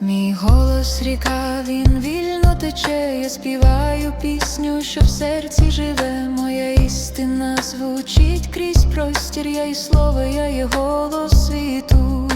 Мій голос ріка, він вільно тече, я співаю пісню, що в серці живе, моя істина звучить крізь простір, я і слово, я є голос світу.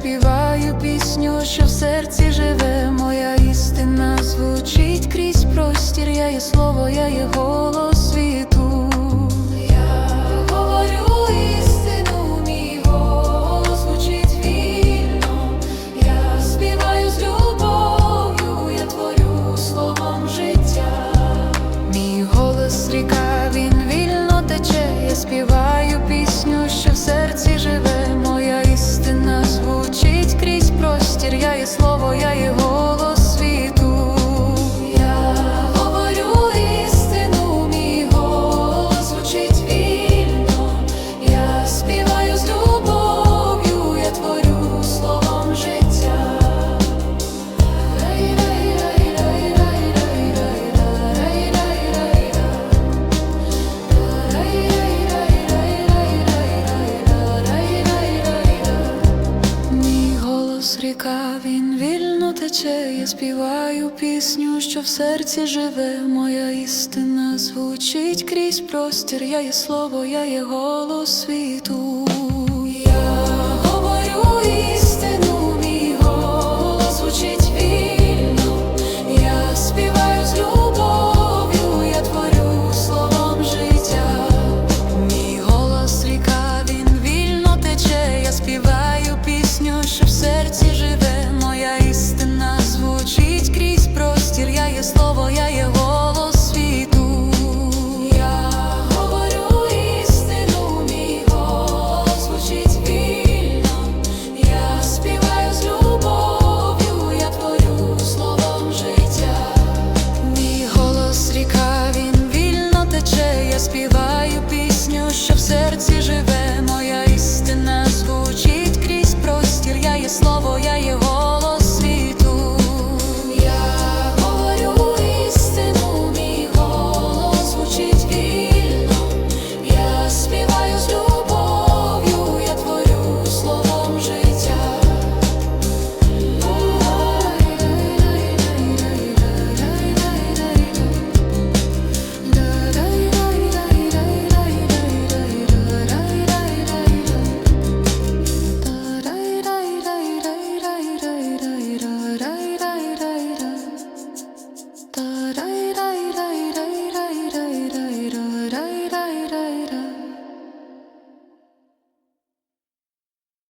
Співаю пісню, що в серці живе, моя істина звучить крізь простір, я є слово, я є голос він вільно тече, я співаю пісню, що в серці живе, моя істина звучить крізь простір, я є слово, я є голос світу. слово, я є голос світу, я говорю істину, мій голос звучить вільно, я співаю з любов'ю, я творю словом життя, мій голос ріка, він вільно тече, я співаю.